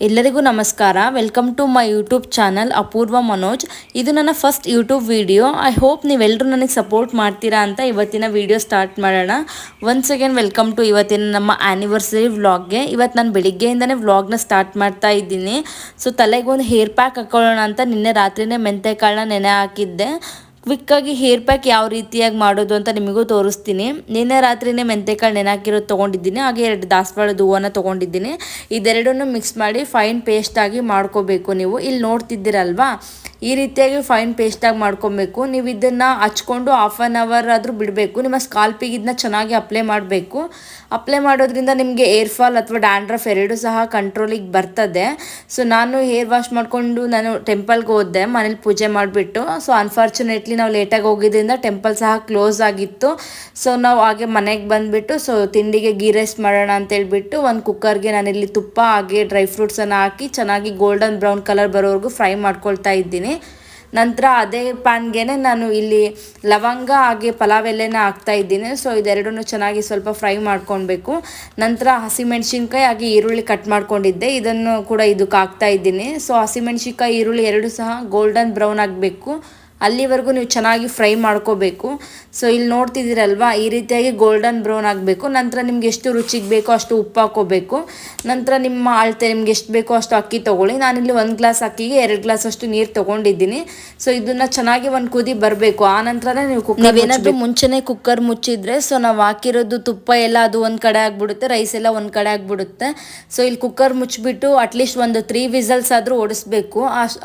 ಎಲ್ಲರಿಗೂ ನಮಸ್ಕಾರ. Welcome to my YouTube channel Apoorva Manoj ಇದು ನನ್ನ first YouTube video I hope ನೀವೆಲ್ಲರೂ ನನಗೆ ಸಪೋರ್ಟ್ ಮಾಡ್ತೀರಾ ಅಂತ ಇವತ್ತಿನ ವಿಡಿಯೋ ಸ್ಟಾರ್ಟ್ ಮಾಡೋಣ. ಒನ್ಸ್ ಅಗೇನ್ ವೆಲ್ಕಮ್ ಟು ಇವತ್ತಿನ ನಮ್ಮ ಆ್ಯನಿವರ್ಸರಿ ವ್ಲಾಗ್ಗೆ ಇವತ್ತು ನಾನು ಬೆಳಿಗ್ಗೆಯಿಂದನೇ ವ್ಲಾಗ್ನ ಸ್ಟಾರ್ಟ್ ಮಾಡ್ತಾ ಇದ್ದೀನಿ. ಸೊ ತಲೆಗೆ ಒಂದು ಹೇರ್ ಪ್ಯಾಕ್ ಹಾಕೊಳ್ಳೋಣ ಅಂತ ನಿನ್ನೆ ರಾತ್ರಿನೇ ಮೆಂತೆಕಾಳನ್ನ ನೆನೆ ಹಾಕಿದ್ದೆ. ಕ್ವಿಕ್ಕಾಗಿ ಹೇರ್ ಪ್ಯಾಕ್ ಯಾವ ರೀತಿಯಾಗಿ ಮಾಡೋದು ಅಂತ ನಿಮಗೂ ತೋರಿಸ್ತೀನಿ. ನಿನ್ನೆ ರಾತ್ರಿನೇ ಮೆಂತೆಕಾಳು ನೆನಾಕಿರೋದು ತೊಗೊಂಡಿದ್ದೀನಿ. ಹಾಗೆ ಎರಡು ದಾಸವಾಳದ ಹೂವನ್ನ ತೊಗೊಂಡಿದ್ದೀನಿ. ಇದೆರಡನ್ನು ಮಿಕ್ಸ್ ಮಾಡಿ ಫೈನ್ ಪೇಸ್ಟಾಗಿ ಮಾಡ್ಕೋಬೇಕು ನೀವು. ಇಲ್ಲಿ ನೋಡ್ತಿದ್ದೀರಲ್ವಾ? ಈ ರೀತಿಯಾಗಿ ಫೈನ್ ಪೇಸ್ಟಾಗಿ ಮಾಡ್ಕೊಬೇಕು. ನೀವು ಇದನ್ನು ಹಚ್ಕೊಂಡು ಹಾಫ್ ಆನ್ ಅವರ್ ಆದರೂ ಬಿಡಬೇಕು. ನಿಮ್ಮ ಸ್ಕಾಲ್ಪಿಗೆ ಇದನ್ನ ಚೆನ್ನಾಗಿ ಅಪ್ಲೈ ಮಾಡಬೇಕು. ಅಪ್ಲೈ ಮಾಡೋದ್ರಿಂದ ನಿಮಗೆ ಏರ್ ಫಾಲ್ ಅಥವಾ ಡ್ಯಾಂಡ್ರಫ್ ಎರಡು ಸಹ ಕಂಟ್ರೋಲಿಗೆ ಬರ್ತದೆ. ಸೊ ನಾನು ಹೇರ್ ವಾಶ್ ಮಾಡಿಕೊಂಡು ನಾನು ಟೆಂಪಲ್ಗೆ ಹೋದೆ, ಮನೇಲಿ ಪೂಜೆ ಮಾಡಿಬಿಟ್ಟು. ಸೊ ಅನ್ಫಾರ್ಚುನೇಟ್ಲಿ ನಾವು ಲೇಟಾಗಿ ಹೋಗಿದ್ದರಿಂದ ಟೆಂಪಲ್ ಸಹ ಕ್ಲೋಸ್ ಆಗಿತ್ತು. ಸೊ ನಾವು ಹಾಗೆ ಮನೆಗೆ ಬಂದುಬಿಟ್ಟು ಸೊ ತಿಂಡಿಗೆ ಗೀ ರೈಸ್ ಮಾಡೋಣ ಅಂತೇಳ್ಬಿಟ್ಟು ಒಂದು ಕುಕ್ಕರ್ಗೆ ನಾನಿಲ್ಲಿ ತುಪ್ಪ ಹಾಗೆ ಡ್ರೈ ಫ್ರೂಟ್ಸನ್ನು ಹಾಕಿ ಚೆನ್ನಾಗಿ ಗೋಲ್ಡನ್ ಬ್ರೌನ್ ಕಲರ್ ಬರೋವರೆಗೂ ಫ್ರೈ ಮಾಡ್ಕೊಳ್ತಾ ಇದ್ದೀನಿ. ನಂತರ ಅದೇ ಪ್ಯಾನ್ಗೆ ನಾನು ಇಲ್ಲಿ ಲವಂಗ ಹಾಗೆ ಪಲಾವ್ ಎಲೆನ ಹಾಕ್ತಾ ಇದ್ದೀನಿ. ಸೊ ಇದೆರಡೂ ಚೆನ್ನಾಗಿ ಸ್ವಲ್ಪ ಫ್ರೈ ಮಾಡ್ಕೊಳ್ಬೇಕು ನಂತರ ಹಸಿಮೆಣ್ಸಿನ್ಕಾಯಿ ಹಾಗೆ ಈರುಳ್ಳಿ ಕಟ್ ಮಾಡ್ಕೊಂಡಿದ್ದೆ. ಇದನ್ನು ಕೂಡ ಇದಕ್ಕೆ ಹಾಕ್ತಾ ಇದ್ದೀನಿ. ಸೊ ಹಸಿಮೆಣ್ಸಿನ್ಕಾಯಿ, ಈರುಳ್ಳಿ ಎರಡು ಸಹ ಗೋಲ್ಡನ್ ಬ್ರೌನ್ ಆಗಬೇಕು. ಅಲ್ಲಿವರೆಗೂ ನೀವು ಚೆನ್ನಾಗಿ ಫ್ರೈ ಮಾಡ್ಕೋಬೇಕು. ಸೊ ಇಲ್ಲಿ ನೋಡ್ತಿದ್ದೀರಲ್ವಾ ಈ ರೀತಿಯಾಗಿ ಗೋಲ್ಡನ್ ಬ್ರೌನ್ ಆಗಬೇಕು. ನಂತರ ನಿಮ್ಗೆ ಎಷ್ಟು ರುಚಿಗೆ ಬೇಕೋ ಅಷ್ಟು ಉಪ್ಪು ಹಾಕೋಬೇಕು. ನಂತರ ನಿಮ್ಮ ಅಳತೆ ನಿಮ್ಗೆ ಎಷ್ಟು ಬೇಕೋ ಅಷ್ಟು ಅಕ್ಕಿ ತೊಗೊಳ್ಳಿ. ನಾನಿಲ್ಲಿ ಒಂದು ಗ್ಲಾಸ್ ಅಕ್ಕಿಗೆ ಎರಡು ಗ್ಲಾಸ್ ಅಷ್ಟು ನೀರು ತೊಗೊಂಡಿದ್ದೀನಿ. ಸೊ ಇದನ್ನು ಚೆನ್ನಾಗಿ ಒಂದು ಕುದಿ ಬರಬೇಕು. ಆ ನಂತರನೇ ನೀವು ಕುಕ್ಕರ್ ನೀವೇನಾದರೂ ಮುಂಚೆನೇ ಕುಕ್ಕರ್ ಮುಚ್ಚಿದ್ರೆ ಸೊ ನಾವು ಹಾಕಿರೋದು ತುಪ್ಪ ಎಲ್ಲ ಅದು ಒಂದು ಕಡೆ ಆಗಿಬಿಡುತ್ತೆ ರೈಸ್ ಎಲ್ಲ ಒಂದು ಕಡೆ ಆಗಿಬಿಡುತ್ತೆ. ಸೊ ಇಲ್ಲಿ ಕುಕ್ಕರ್ ಮುಚ್ಚಿಬಿಟ್ಟು ಅಟ್ಲೀಸ್ಟ್ ಒಂದು ತ್ರೀ ವಿಸಲ್ಸ್ ಆದರೂ ಓಡಿಸ್ಬೇಕು.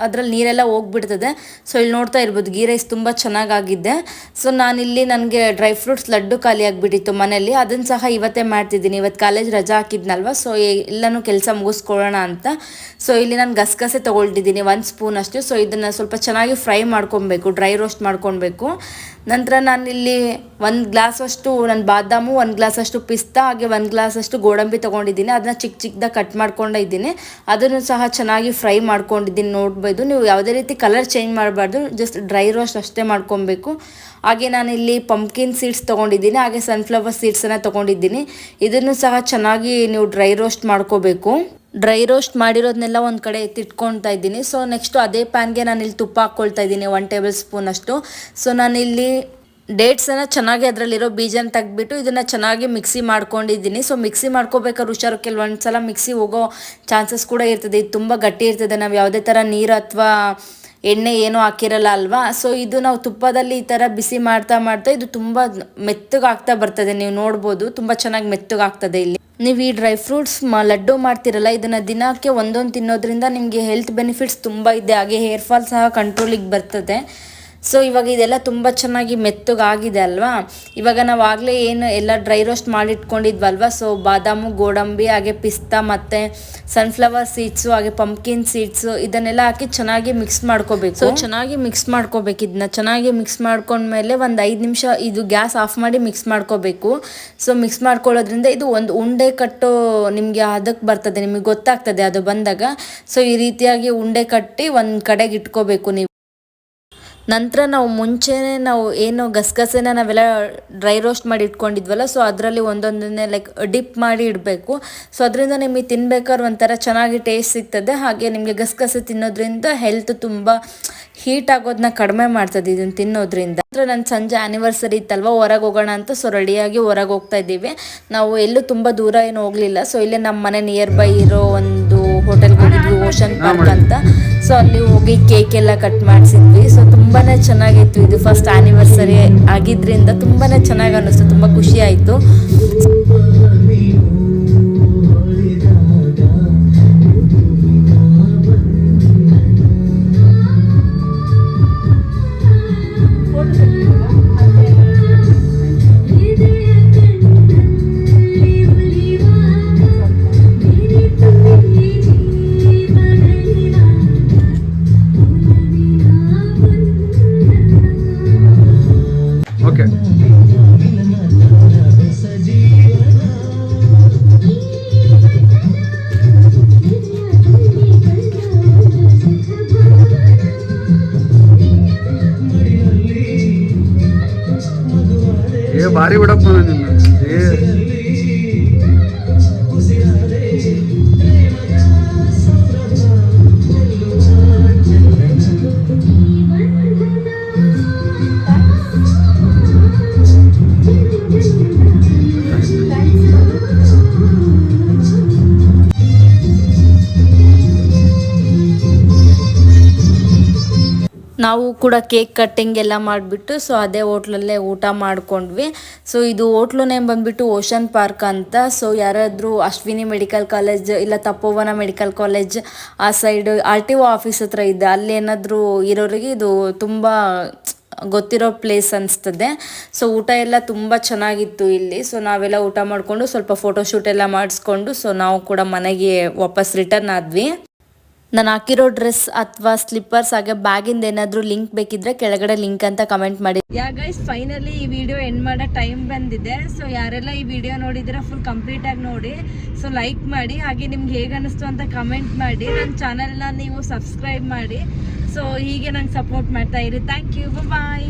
ಅದ್ರಲ್ಲಿ ನೀರೆಲ್ಲ ಹೋಗ್ಬಿಡ್ತದೆ. ಸೊ ಇಲ್ಲಿ ನೋಡ್ತಾ ಇರ್ಬೋದು. ಗೀ ರೈಸ್ ತುಂಬ ಚೆನ್ನಾಗಾಗಿದೆ. ಸೊ ನಾನಿಲ್ಲಿ ನನಗೆ ಡ್ರೈ ಫ್ರೂಟ್ಸ್ ಲಡ್ಡು ಖಾಲಿ ಆಗಿಬಿಟ್ಟಿತ್ತು ಮನೇಲಿ ಅದನ್ನು ಸಹ ಇವತ್ತೇ ಮಾಡ್ತಿದ್ದೀನಿ. ಇವತ್ತು ಕಾಲೇಜ್ ರಜಾ ಹಾಕಿದ್ನಲ್ವ? ಸೊ ಎಲ್ಲನೂ ಕೆಲಸ ಮುಗಿಸ್ಕೊಳ್ಳೋಣ ಅಂತ. ಸೊ ಇಲ್ಲಿ ನಾನು ಗಸಗಸೆ ತೊಗೊಳ್ತಿದ್ದೀನಿ, ಒಂದು ಸ್ಪೂನ್ ಅಷ್ಟು. ಸೊ ಇದನ್ನು ಸ್ವಲ್ಪ ಚೆನ್ನಾಗಿ ಫ್ರೈ ಮಾಡ್ಕೊಬೇಕು, ಡ್ರೈ ರೋಸ್ಟ್ ಮಾಡ್ಕೊಬೇಕು. ನಂತರ ನಾನಿಲ್ಲಿ ಒಂದು ಗ್ಲಾಸ್ ಅಷ್ಟು ನನ್ನ ಬಾದಾಮು ಒಂದು ಗ್ಲಾಸ್ ಅಷ್ಟು ಪಿಸ್ತಾ ಹಾಗೆ ಒಂದು ಗ್ಲಾಸ್ ಅಷ್ಟು ಗೋಡಂಬಿ ತೊಗೊಂಡಿದ್ದೀನಿ. ಅದನ್ನ ಚಿಕ್ಕ ಚಿಕ್ಕದಾಗ ಕಟ್ ಮಾಡ್ಕೊಂಡಿದ್ದೀನಿ ಅದನ್ನು ಸಹ ಚೆನ್ನಾಗಿ ಫ್ರೈ ಮಾಡ್ಕೊಂಡಿದ್ದೀನಿ ನೋಡ್ಬೋದು. ನೀವು ಯಾವುದೇ ರೀತಿ ಕಲರ್ ಚೇಂಜ್ ಮಾಡಬಾರ್ದು, ಜಸ್ಟ್ ಡ್ರೈ ರೋಸ್ಟ್ ಅಷ್ಟೇ ಮಾಡ್ಕೊಬೇಕು. ಹಾಗೆ ನಾನಿಲ್ಲಿ ಪಂಪ್ಕಿನ್ ಸೀಡ್ಸ್ ತೊಗೊಂಡಿದ್ದೀನಿ, ಹಾಗೆ ಸನ್ಫ್ಲವರ್ ಸೀಡ್ಸನ್ನು ತೊಗೊಂಡಿದ್ದೀನಿ. ಇದನ್ನು ಸಹ ಚೆನ್ನಾಗಿ ನೀವು ಡ್ರೈ ರೋಸ್ಟ್ ಮಾಡ್ಕೋಬೇಕು. ಡ್ರೈ ರೋಸ್ಟ್ ಮಾಡಿರೋದನ್ನೆಲ್ಲ ಒಂದು ಕಡೆ ಎತ್ತಿಟ್ಕೊಳ್ತಾ ಇದ್ದೀನಿ. ಸೊ ನೆಕ್ಸ್ಟು ಅದೇ ಪ್ಯಾನ್ಗೆ ನಾನು ಇಲ್ಲಿ ತುಪ್ಪ ಹಾಕ್ಕೊಳ್ತಾ ಇದ್ದೀನಿ ಒನ್ ಟೇಬಲ್ ಸ್ಪೂನ್ ಅಷ್ಟು. ಸೊ ನಾನಿಲ್ಲಿ ಡೇಟ್ಸನ್ನು ಚೆನ್ನಾಗಿ ಅದರಲ್ಲಿರೋ ಬೀಜನ ತೆಗೆದ್ಬಿಟ್ಟು ಇದನ್ನು ಚೆನ್ನಾಗಿ ಮಿಕ್ಸಿ ಮಾಡ್ಕೊಂಡಿದ್ದೀನಿ. ಸೊ ಮಿಕ್ಸಿ ಮಾಡ್ಕೋಬೇಕಾದ್ರೆ ಹುಷಾರು ಕೆಲವೊಂದು ಸಲ ಮಿಕ್ಸಿ ಹೋಗೋ ಚಾನ್ಸಸ್ ಕೂಡ ಇರ್ತದೆ. ಇದು ತುಂಬ ಗಟ್ಟಿ ಇರ್ತದೆ. ನಾವು ಯಾವುದೇ ಥರ ನೀರು ಅಥವಾ ಎಣ್ಣೆ ಏನೂ ಹಾಕಿರಲ್ಲ ಅಲ್ವಾ? ಸೊ ಇದು ನಾವು ತುಪ್ಪದಲ್ಲಿ ಈ ಥರ ಬಿಸಿ ಮಾಡ್ತಾ ಮಾಡ್ತಾ ಇದು ತುಂಬ ಮೆತ್ತಗಾಗ್ತಾ ಬರ್ತದೆ. ನೀವು ನೋಡ್ಬೋದು, ತುಂಬ ಚೆನ್ನಾಗಿ ಮೆತ್ತಗಾಗ್ತದೆ ಇಲ್ಲಿ. ನೀವು ಈ ಡ್ರೈ ಫ್ರೂಟ್ಸ್ ಲಡ್ಡು ಮಾಡ್ತಿರಲ್ಲ, ಇದನ್ನು ದಿನಕ್ಕೆ ಒಂದೊಂದು ತಿನ್ನೋದ್ರಿಂದ ನಿಮಗೆ ಹೆಲ್ತ್ ಬೆನಿಫಿಟ್ಸ್ ತುಂಬ ಇದೆ. ಹಾಗೆ ಹೇರ್ ಫಾಲ್ ಸಹ ಕಂಟ್ರೋಲಿಗೆ ಬರ್ತದೆ. ಸೊ ಇವಾಗ ಇದೆಲ್ಲ ತುಂಬ ಚೆನ್ನಾಗಿ ಮೆತ್ತಗಾಗಿದೆ ಅಲ್ವಾ? ಇವಾಗ ನಾವು ಆಗಲೇ ಏನು ಎಲ್ಲ ಡ್ರೈ ರೋಸ್ಟ್ ಮಾಡಿಟ್ಕೊಂಡಿದ್ವಲ್ವ? ಸೊ ಬಾದಾಮು, ಗೋಡಂಬಿ, ಹಾಗೆ ಪಿಸ್ತಾ ಮತ್ತು ಸನ್ಫ್ಲವರ್ ಸೀಡ್ಸು ಹಾಗೆ ಪಂಪ್ಕಿನ್ ಸೀಡ್ಸು ಇದನ್ನೆಲ್ಲ ಹಾಕಿ ಚೆನ್ನಾಗಿ ಮಿಕ್ಸ್ ಮಾಡ್ಕೋಬೇಕು. ಸೊ ಚೆನ್ನಾಗಿ ಮಿಕ್ಸ್ ಮಾಡ್ಕೋಬೇಕು ಇದನ್ನ ಚೆನ್ನಾಗಿ ಮಿಕ್ಸ್ ಮಾಡ್ಕೊಂಡ್ಮೇಲೆ ಒಂದು ಐದು ನಿಮಿಷ ಇದು ಗ್ಯಾಸ್ ಆಫ್ ಮಾಡಿ ಮಿಕ್ಸ್ ಮಾಡ್ಕೋಬೇಕು. ಸೊ ಮಿಕ್ಸ್ ಮಾಡ್ಕೊಳ್ಳೋದ್ರಿಂದ ಇದು ಒಂದು ಉಂಡೆ ಕಟ್ಟೋ ನಿಮಗೆ ಅದಕ್ಕೆ ಬರ್ತದೆ. ನಿಮಗೆ ಗೊತ್ತಾಗ್ತದೆ ಅದು ಬಂದಾಗ. ಸೊ ಈ ರೀತಿಯಾಗಿ ಉಂಡೆ ಕಟ್ಟಿ ಒಂದು ಕಡೆಗೆ ಇಟ್ಕೋಬೇಕು ನೀವು. ನಂತರ ನಾವು ಮುಂಚೆನೇ ನಾವು ಏನು ಗಸಗಸೆನ ನಾವೆಲ್ಲ ಡ್ರೈ ರೋಸ್ಟ್ ಮಾಡಿ ಇಟ್ಕೊಂಡಿದ್ವಲ್ಲ ಸೊ ಅದರಲ್ಲಿ ಒಂದೊಂದನ್ನೇ ಲೈಕ್ ಡಿಪ್ ಮಾಡಿ ಇಡಬೇಕು. ಸೊ ಅದರಿಂದ ನಿಮಗೆ ತಿನ್ಬೇಕಾದ್ರೆ ಒಂಥರ ಚೆನ್ನಾಗಿ ಟೇಸ್ಟ್ ಸಿಗ್ತದೆ. ಹಾಗೆ ನಿಮಗೆ ಗಸಗಸೆ ತಿನ್ನೋದ್ರಿಂದ ಹೆಲ್ತ್ ತುಂಬ ಹೀಟ್ ಆಗೋದನ್ನ ಕಡಿಮೆ ಮಾಡ್ತದೆ ಇದನ್ನು ತಿನ್ನೋದ್ರಿಂದ. ಅಂದರೆ ನನ್ನ ಸಂಜೆ ಆ್ಯನಿವರ್ಸರಿ ಇತ್ತಲ್ವ, ಹೊರಗೆ ಹೋಗೋಣ ಅಂತ ಸೊ ರೆಡಿಯಾಗಿ ಹೊರಗೆ ಹೋಗ್ತಾ ಇದ್ದೀವಿ. ನಾವು ಎಲ್ಲೂ ತುಂಬ ದೂರ ಏನು ಹೋಗಲಿಲ್ಲ. ಸೊ ಇಲ್ಲೇ ನಮ್ಮ ಮನೆ ನಿಯರ್ ಬೈ ಇರೋ ಒಂದು ಹೋಟೆಲ್ಗೆ ಓಷನ್ ಪಾರ್ಕ್ ಅಂತ ಸೊ ಅಲ್ಲಿ ಹೋಗಿ ಕೇಕ್ ಎಲ್ಲ ಕಟ್ ಮಾಡಿಸಿದ್ವಿ. ಸೊ ತುಂಬಾನೇ ಚೆನ್ನಾಗಿತ್ತು. ಇದು ಫಸ್ಟ್ ಆನಿವರ್ಸರಿ ಆಗಿದ್ರಿಂದ ತುಂಬಾನೇ ಚೆನ್ನಾಗಿ ಅನ್ನಿಸ್ತು. ತುಂಬ ಖುಷಿ ಆಯಿತು. ಭಾರಿ ಬಿಡಪ್ಪ ನಿನ್ನ ನಾವು ಕೂಡ ಕೇಕ್ ಕಟ್ಟಿಂಗ್ ಎಲ್ಲ ಮಾಡಿಬಿಟ್ಟು ಸೊ ಅದೇ ಹೋಟ್ಲಲ್ಲೇ ಊಟ ಮಾಡ್ಕೊಂಡ್ವಿ. ಸೊ ಇದು ಹೋಟ್ಲು ನೇಮ್ ಬಂದ್ಬಿಟ್ಟು ಓಷನ್ ಪಾರ್ಕ್ ಅಂತ. ಸೊ ಯಾರಾದರೂ ಅಶ್ವಿನಿ ಮೆಡಿಕಲ್ ಕಾಲೇಜ್ ಇಲ್ಲ ತಪೋವನ ಮೆಡಿಕಲ್ ಕಾಲೇಜ್ ಆ side R T O office ಹತ್ರ ಇದೆ. ಅಲ್ಲಿ ಏನಾದರೂ ಇರೋರಿಗೆ ಇದು ತುಂಬ ಗೊತ್ತಿರೋ ಪ್ಲೇಸ್ ಅನಿಸ್ತದೆ. ಸೊ ಊಟ ಎಲ್ಲ ತುಂಬ ಚೆನ್ನಾಗಿತ್ತು ಇಲ್ಲಿ. ಸೊ ನಾವೆಲ್ಲ ಊಟ ಮಾಡಿಕೊಂಡು ಸ್ವಲ್ಪ ಫೋಟೋಶೂಟ್ ಎಲ್ಲ ಮಾಡಿಸ್ಕೊಂಡು ಸೊ ನಾವು ಕೂಡ ಮನೆಗೆ ವಾಪಸ್ ರಿಟರ್ನ್ ಆದ್ವಿ. ನಾನು ಹಾಕಿರೋ ಡ್ರೆಸ್ ಅಥವಾ ಸ್ಲಿಪ್ಪರ್ಸ್ ಹಾಗೆ ಬ್ಯಾಗಿಂದ ಏನಾದರೂ ಲಿಂಕ್ ಬೇಕಿದ್ರೆ ಕೆಳಗಡೆ ಲಿಂಕ್ ಅಂತ ಕಮೆಂಟ್ ಮಾಡಿ. ಯಾ ಫೈನಲಿ ಈ ವಿಡಿಯೋ ಎಂಡ್ ಮಾಡೋ ಟೈಮ್ ಬಂದಿದೆ. ಸೊ ಯಾರೆಲ್ಲ ಈ ವಿಡಿಯೋ ನೋಡಿದ್ರೆ ಫುಲ್ ಕಂಪ್ಲೀಟ್ ಆಗಿ ನೋಡಿ. ಸೊ ಲೈಕ್ ಮಾಡಿ. ಹಾಗೆ ನಿಮ್ಗೆ ಹೇಗೆ ಅನಿಸ್ತು ಅಂತ ಕಮೆಂಟ್ ಮಾಡಿ. ನನ್ನ ಚಾನಲ್ನ ನೀವು ಸಬ್ಸ್ಕ್ರೈಬ್ ಮಾಡಿ. ಸೊ ಹೀಗೆ ನಂಗೆ ಸಪೋರ್ಟ್ ಮಾಡ್ತಾ ಇರಿ. Thank you bye